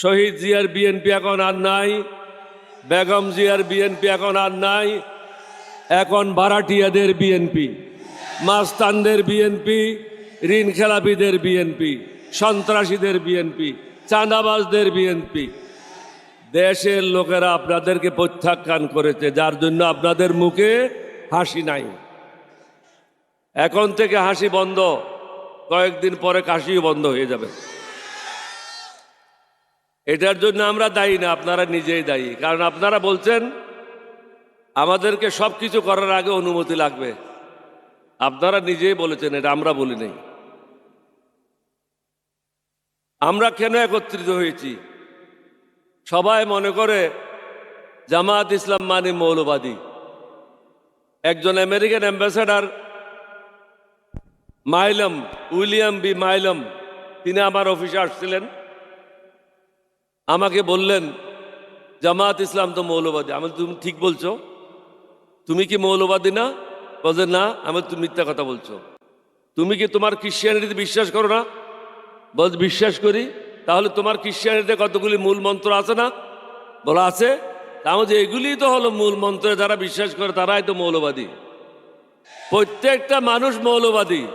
শহীদ জিয়ার বিএনপি এখন আর নাই, বেগম জিয়ার বিএনপি এখন আর নাই, এখন ভাড়াটিয়াদের বিএনপি, মাস্তানদের বিএনপি, ঋণ খেলাপিদের বিএনপি, সন্ত্রাসীদের বিএনপি, চাঁদাবাজদের বিএনপি। দেশের লোকেরা আপনাদেরকে প্রত্যাখ্যান করেছে, যার জন্য আপনাদের মুখে হাসি নাই। এখন থেকে হাসি বন্ধ, কয়েকদিন পরে কাশিও বন্ধ হয়ে যাবে। এটার জন্য আমরা দায়ী না, আপনারা নিজেই দায়ী। কারণ আপনারা বলছেন, আমাদেরকে সব কিছু করার আগে অনুমতি লাগবে। আপনারা নিজেই বলেছেন, এটা আমরা বলি নাই। আমরা কেন একত্রিত হয়েছি? সবাই মনে করে জামাত ইসলাম মানে মৌলবাদী। একজন American ambassador, Milam, William B Milam, তিনি আমার অফিসে আসছিলেন। আমাকে বললেন, জামাত ইসলাম তো মৌলবাদী। আমি তুমি ঠিক বলছো। তুমি কি মৌলবাদী না? বলছে, না। আমি তুমি মিথ্যা কথা বলছো। তুমি কি তোমার খ্রিস্টিয়ানিটিতে বিশ্বাস করো না? বল বিশ্বাস করি। তাহলে তোমার খ্রিস্টিয়ানিতে কতগুলি মূল মন্ত্র আছে না? বলা আছে। তাহলে যে এগুলি তো হলো মূল মন্ত্রে যারা বিশ্বাস করে, তারাই তো মৌলবাদী। প্রত্যেকটা মানুষ মৌলবাদী।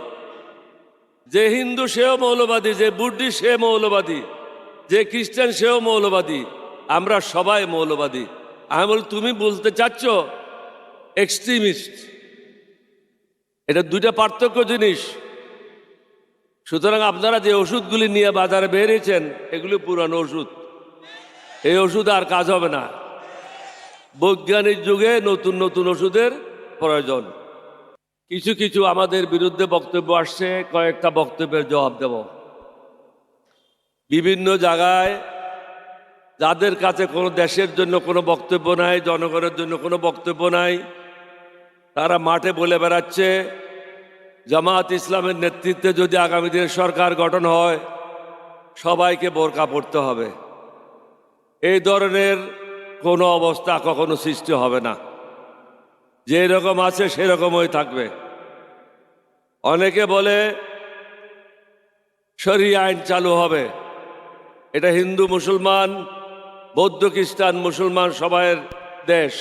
যে হিন্দু সেও মৌলবাদী, যে বুদ্ধিস্ট সে মৌলবাদী। যে খ্রিস্টান সেও মৌলবাদী, আমরা সবাই মৌলবাদী। আমি বল, তুমি বলতে চাচ্ছ? এক্সট্রিমিস্ট এটা দুইটা পার্থক্য জিনিস। সুতরাং আপনারা যে ওষুধগুলি নিয়ে বাজারে বেরিয়েছেন এগুলি পুরানো ওষুধ। এই ওষুধ আর কাজ হবে না। বৈজ্ঞানিক যুগে নতুন নতুন ওষুধের প্রয়োজন। কিছু কিছু আমাদের বিরুদ্ধে বক্তব্য আসছে, কয়েকটা বক্তব্যের জবাব দেব। বিভিন্ন জায়গায় যাদের কাছে কোনো দেশের জন্য কোনো বক্তব্য নাই, জনগণের জন্য কোনো বক্তব্য নাই, তারা মাঠে বলে বেড়াচ্ছে জামাত ইসলামের নেতৃত্বে যদি আগামী দিনে সরকার গঠন হয়, সবাইকে বোরকা পড়তে হবে। এই ধরনের কোনো অবস্থা কখনো সৃষ্টি হবে না। যে রকম আছে সেরকমই থাকবে। অনেকে বলে শরী আইন চালু হবে। এটা হিন্দু মুসলমান, বৌদ্ধ খ্রিস্টান মুসলমান সবাইয়ের দেশ।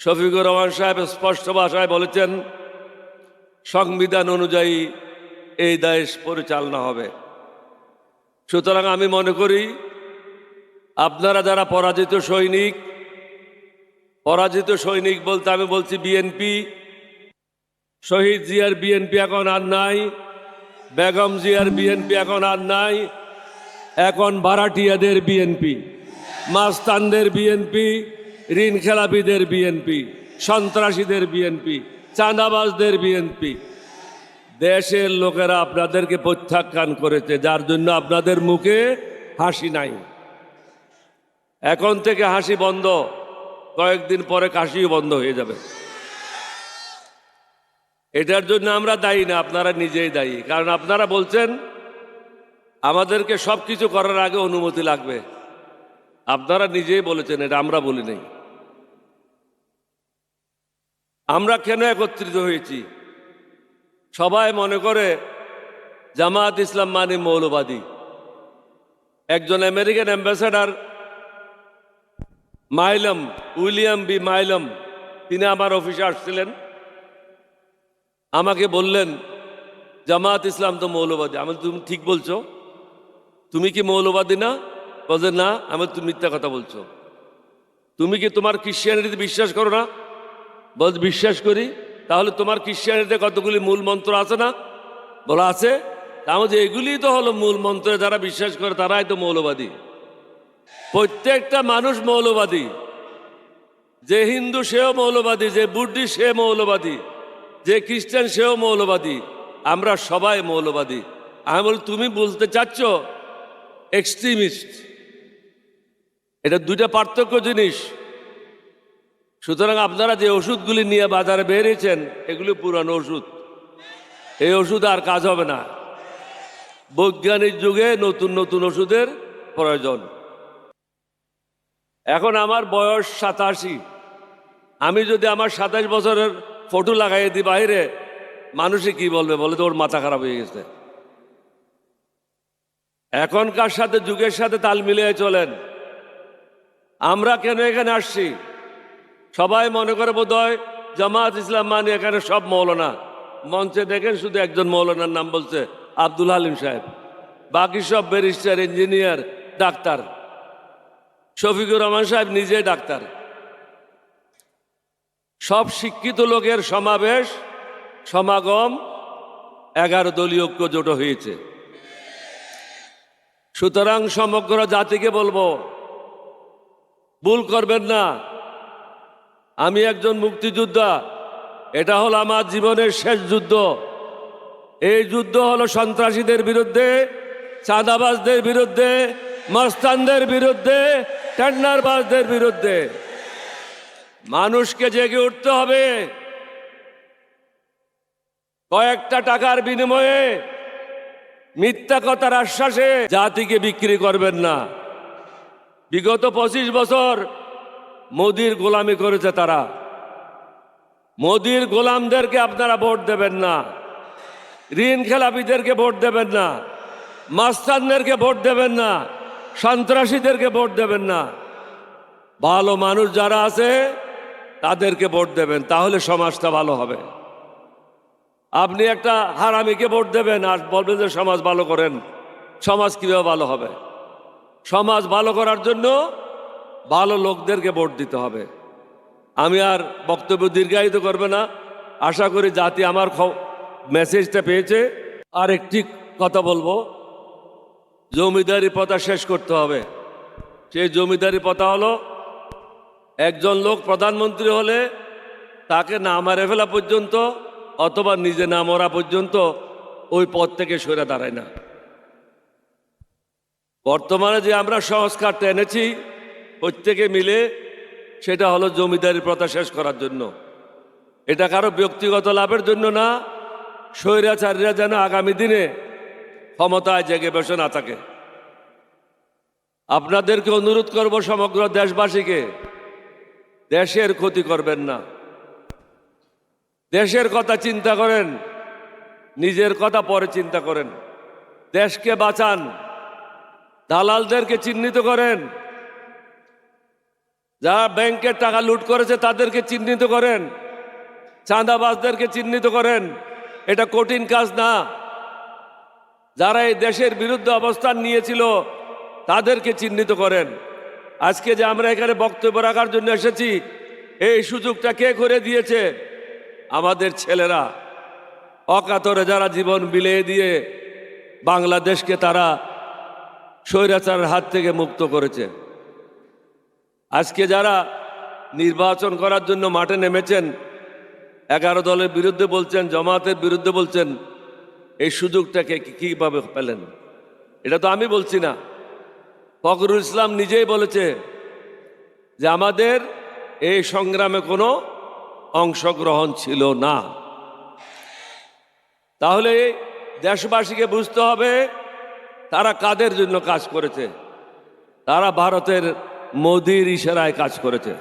শফিকুর রহমান সাহেব স্পষ্ট ভাষায় বলেছেন, সংবিধান অনুযায়ী এই দেশ পরিচালনা হবে। সুতরাং আমি মনে করি, আপনারা যারা পরাজিত সৈনিক পরাজিত সৈনিক বলতে আমি বলছি বিএনপি, শহীদ জিয়ার বিএনপি এখন আর নাই, বেগম জিয়ার বিএনপি এখন আর নাই এখন ভাড়াটিয়াদের বিএনপি মাস্তানদের বিএনপি ঋণ খেলাপিদের বিএনপি সন্ত্রাসীদের বিএনপি চাঁদাবাজদের বিএনপি দেশের লোকেরা আপনাদেরকে প্রত্যাখ্যান করেছে, যার জন্য আপনাদের মুখে হাসি নাই। এখন থেকে হাসি বন্ধ, কয়েকদিন পরে কাশিও বন্ধ হয়ে যাবে। এটার জন্য আমরা দায়ী না, আপনারা নিজেই দায়ী। কারণ আপনারা বলছেন আমাদেরকে সব কিছু করার আগে অনুমতি লাগবে। আপনারা নিজেই বলেছেন, এটা আমরা বলি নাই। আমরা কেন একত্রিত হয়েছি? সবাই মনে করে জামাত ইসলাম মানে মৌলবাদী। একজন American ambassador, Milam, William B Milam, তিনি আমার অফিসে আসছিলেন। আমাকে বললেন জামাত ইসলাম তো মৌলবাদী। আমি তুমি ঠিক বলছো? তুমি কি মৌলবাদী না? বলছে না, আমি তুমি মিথ্যা কথা বলছো। তুমি কি তোমার খ্রিস্টিয়ানিটিতে বিশ্বাস করো না? বল, বিশ্বাস করি। তাহলে তোমার খ্রিস্টিয়ানিতে কতগুলি মূল মন্ত্র আছে না? বলা, আছে। তাহলে যে এগুলি তো হলো মূল মন্ত্রে যারা বিশ্বাস করে, তারাই তো মৌলবাদী। প্রত্যেকটা মানুষ মৌলবাদী। যে হিন্দু সেও মৌলবাদী, যে বুদ্ধিস্ট সে মৌলবাদী, যে খ্রিস্টান সেও মৌলবাদী। আমরা সবাই মৌলবাদী। আমি বল, তুমি বলতে চাচ্ছ এক্সট্রিমিস্ট এটা দুইটা পার্থক্য জিনিস। সুতরাং আপনারা যে ওষুধগুলি নিয়ে বাজারে বেরিয়েছেন, এগুলি পুরানো ওষুধ। এই ওষুধ আর কাজ হবে না। বৈজ্ঞানিক যুগে নতুন নতুন ওষুধের প্রয়োজন। এখন আমার বয়স সাতাশি। আমি যদি আমার সাতাশ বছরের ফটো লাগাই দিই বাইরে, মানুষে কি বলবে বলে তো, ওর মাথা খারাপ হয়ে গেছে। এখনকার সাথে যুগের সাথে তাল মিলিয়ে চলেন। আমরা কেন এখানে আসছি? সবাই মনে করে বোধ হয় জামাত ইসলাম মানে এখানে সব মৌলানা। মঞ্চে দেখেন শুধু একজন মৌলানার নাম বলছে আব্দুল হালিম সাহেব। বাকি সব barrister, engineer, doctor. Shafiqur Rahman সাহেব নিজে ডাক্তার। সব শিক্ষিত লোকের সমাবেশ, সমাগম এগারো দলীয় ঐক্য জোট হয়েছে। সুতরাং সমগ্র জাতিকে বলব, ভুল করবেন না। আমি একজন মুক্তিযোদ্ধা, এটা হলো আমার জীবনের শেষ যুদ্ধ। এই যুদ্ধ হলো সন্ত্রাসীদের বিরুদ্ধে, চাঁদাবাজদের বিরুদ্ধে, মস্তানদের বিরুদ্ধে, টেন্ডারবাজদের বিরুদ্ধে। মানুষকে জেগে উঠতে হবে। কয়েকটা টাকার বিনিময়ে মিথ্যা কথার আশ্বাসে জাতিকে বিক্রি করবেন না। বিগত পঁচিশ বছর মোদির গোলামি করেছে তারা। মোদির গোলামদেরকে আপনারা ভোট দেবেন না। ঋণ খেলাপিদেরকে ভোট দেবেন না। মাস্তানদেরকে ভোট দেবেন না। সন্ত্রাসীদেরকে ভোট দেবেন না। ভালো মানুষ যারা আছে, তাদেরকে ভোট দেবেন। তাহলে সমাজটা ভালো হবে। আপনি একটা হারামিকে ভোট দেবেন আর বলবেন যে সমাজ ভালো করেন। সমাজ কীভাবে ভালো হবে? সমাজ ভালো করার জন্য ভালো লোকদেরকে ভোট দিতে হবে। আমি আর বক্তব্য দীর্ঘায়িত করবে না। আশা করি জাতি আমার মেসেজটা পেয়েছে। আর একটি কথা বলব। জমিদারি প্রথা শেষ করতে হবে। সেই জমিদারি প্রথা হলো, একজন লোক প্রধানমন্ত্রী হলে তাকে না মারে ফেলা পর্যন্ত অথবা নিজে না মরা পর্যন্ত ওই পদ থেকে সরে দাঁড়ায় না। বর্তমানে যে আমরা সংস্কারটা এনেছি, প্রত্যেকে মিলে সেটা হলো জমিদারি প্রথা শেষ করার জন্য। এটা কারও ব্যক্তিগত লাভের জন্য না, স্বৈরাচারীরা যেন আগামী দিনে ক্ষমতায় জেগে বসে না থাকে। আপনাদেরকে অনুরোধ করব সমগ্র দেশবাসীকে, দেশের ক্ষতি করবেন না। দেশের কথা চিন্তা করেন, নিজের কথা পরে চিন্তা করেন। দেশকে বাঁচান, দালালদেরকে চিহ্নিত করেন। যারা ব্যাংকের টাকা লুট করেছে তাদেরকে চিহ্নিত করেন। চাঁদাবাজদেরকে চিহ্নিত করেন। এটা কঠিন কাজ না। যারা এই দেশের বিরুদ্ধে অবস্থান নিয়েছিল, তাদেরকে চিহ্নিত করেন। আজকে যে আমরা এখানে বক্তব্য রাখার জন্য এসেছি, এই সুযোগটা কে করে দিয়েছে? আমাদের ছেলেরা অকাতরে যারা জীবন বিলিয়ে দিয়ে বাংলাদেশকে তারা স্বৈরাচারের হাত থেকে মুক্ত করেছে। আজকে যারা নির্বাচন করার জন্য মাঠে নেমেছেন, এগারো দলের বিরুদ্ধে বলছেন, জামাতের বিরুদ্ধে বলছেন, এই সুযোগটাকে কীভাবে পেলেন? এটা তো আমি বলছি না। ফখরুল ইসলাম নিজেই বলেছে যে আমাদের এই সংগ্রামে কোনো অংশগ্রহণ ছিল না। তাহলে দেশবাসীকে বুঝতে হবে, তারা কাদের জন্য কাজ করেছে? তারা ভারতের মোদির ইশারায় কাজ করেছে।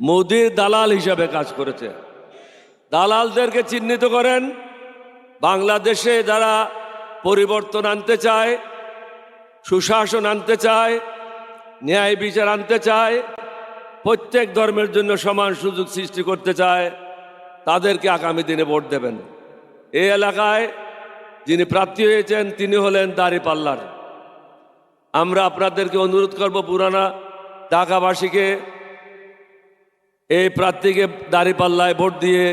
মোদির দালাল হিসাবে কাজ করেছে। দালালদেরকে চিহ্নিত করেন। বাংলাদেশে যারা পরিবর্তন আনতে চায়, সুশাসন আনতে চায়, ন্যায় বিচার আনতে চায় প্রত্যেক ধর্মের জন্য সমান সুযোগ সৃষ্টি করতে চায়, তাদেরকে আগামী দিনে ভোট দেবেন। এই এলাকায় যিনি প্রার্থী হয়েছেন, তিনি হলেন দাঁড়িপাল্লার আমরা আপনাদেরকে অনুরোধ করব পুরানা ঢাকাবাসীকে এই প্রার্থীকে দাঁড়িপাল্লায় ভোট দিয়ে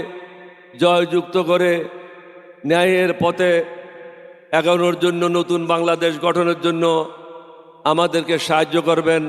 জয়যুক্ত করে ন্যায়ের পথে এগানোর জন্য, নতুন বাংলাদেশ গঠনের জন্য আমাদেরকে সাহায্য করবেন।